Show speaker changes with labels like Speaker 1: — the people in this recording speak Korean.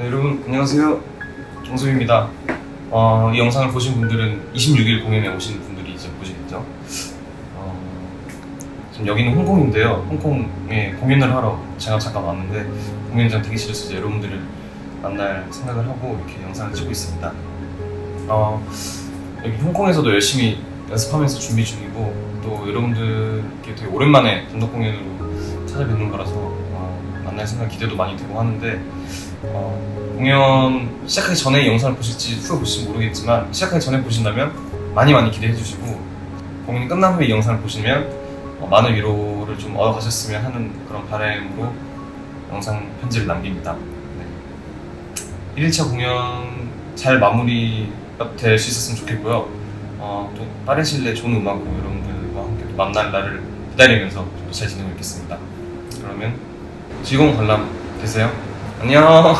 Speaker 1: 네, 여러분 안녕하세요. 정소입니다. 어, 이 영상을 보신 분들은 26일 공연에 오신 분들이 이제 보시겠죠? 어, 지금 여기는 홍콩인데요. 홍콩에 공연을 하러 제가 잠깐 왔는데 공연장 대기실에서 이제 여러분들을 만날 생각을 하고 이렇게 영상을 찍고 있습니다. 어, 여기 홍콩에서도 열심히 연습하면서 준비 중이고 또 여러분들께 되게 오랜만에 단독 공연으로 찾아뵙는 거라서 어, 만날 생각 기대도 많이 되고 하는데 어, 공연 시작하기 전에 이 영상을 보실지 후에 보실지 모르겠지만 시작하기 전에 보신다면 많이 많이 기대해 주시고 공연이 끝난 후에 이 영상을 보시면 어, 많은 위로를 좀 얻어 가셨으면 하는 그런 바람으로 영상 편지를 남깁니다. 네. 1일차 공연 잘 마무리가 될 수 있었으면 좋겠고요. 어, 또 빠른 시일 내에 좋은 음악으로 여러분들과 함께 또 만날 날을 기다리면서 잘 지내고 있겠습니다. 그러면 즐거운 관람 되세요. 안녕.